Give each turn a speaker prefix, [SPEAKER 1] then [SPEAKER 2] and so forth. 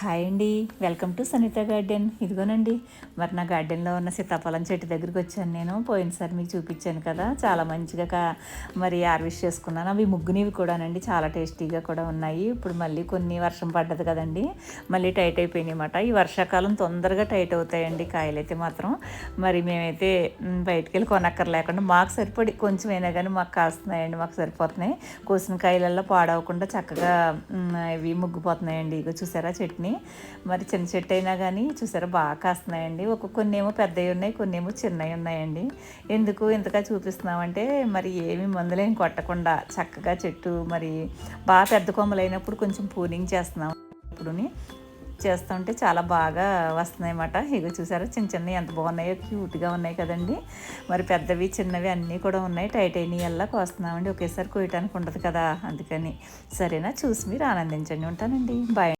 [SPEAKER 1] Hi అండి. Welcome to Sanitha garden. ఇదిగోనండి మరి నా గార్డెన్లో ఉన్న సీతాఫలం చెట్టు దగ్గరికి వచ్చాను నేను. పోయినసారి మీకు చూపించాను కదా చాలా మంచిగా మరి హార్వెస్ట్ చేసుకున్నాను. అవి ముగ్గునివి కూడానండి చాలా టేస్టీగా కూడా ఉన్నాయి. ఇప్పుడు మళ్ళీ కొన్ని వర్షం పడ్డది కదండి మళ్ళీ టైట్ అయిపోయినాయి అన్నమాట. ఈ వర్షాకాలం తొందరగా టైట్ అవుతాయండి కాయలైతే మాత్రం. మరి మేమైతే బయటికి వెళ్ళి కొనక్కర్ లేకుండా మాకు సరిపడి కొంచెం అయినా కానీ మాకు కాస్తున్నాయండి మాకు సరిపోతున్నాయి. కోసిన కాయలల్లో పాడవకుండా చక్కగా ఇవి ముగ్గిపోతున్నాయండి. ఇగో చూసారా కానీ మరి చిన్న చెట్టు అయినా కానీ చూసారా బాగా కాస్తున్నాయండి. ఒక కొన్ని ఏమో పెద్దవి ఉన్నాయి కొన్ని ఏమో చిన్నవి ఉన్నాయండి. ఎందుకు ఇంతగా చూపిస్తున్నామంటే మరి ఏమి మందులేం కొట్టకుండా చక్కగా చెట్టు మరి బాగా పెద్ద కొమ్మలు అయినప్పుడు కొంచెం పూనింగ్ చేస్తున్నాం. ఇప్పుడుని చేస్తుంటే చాలా బాగా వస్తున్నాయి అన్నమాట ఇక చూసారా చిన్న చిన్నవి ఎంత బాగున్నాయో క్యూట్గా ఉన్నాయి కదండి. మరి పెద్దవి చిన్నవి అన్నీ కూడా ఉన్నాయి. టైటైనియల్లా కోస్తున్నామండి. ఒకేసారి కోయటానికి ఉండదు కదా అందుకని. సరేనా? చూసి మీరు ఆనందించండి. ఉంటానండి. బాయ్.